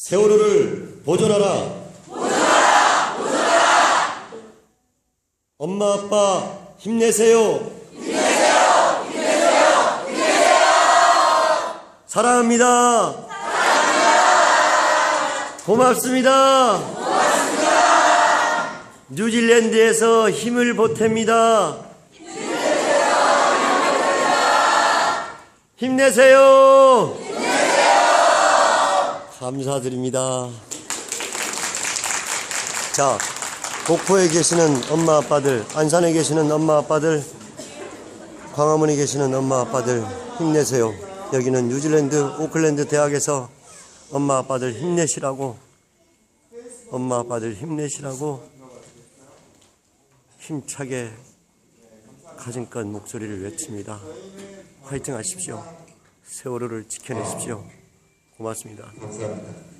세월호를 보존하라. 보존하라. 보존하라. 엄마 아빠 힘내세요. 힘내세요. 힘내세요. 힘내세요. 사랑합니다. 사랑합니다. 고맙습니다. 고맙습니다. 뉴질랜드에서 힘을 보탭니다. 힘내세요. 감사드립니다. 자, 목포에 계시는 엄마 아빠들, 안산에 계시는 엄마 아빠들, 광화문에 계시는 엄마 아빠들 힘내세요. 여기는 뉴질랜드 오클랜드 대학에서 엄마 아빠들 힘내시라고 엄마 아빠들 힘내시라고 힘차게 가진껏 목소리를 외칩니다. 화이팅 하십시오. 세월호를 지켜내십시오. 고맙습니다. 감사합니다.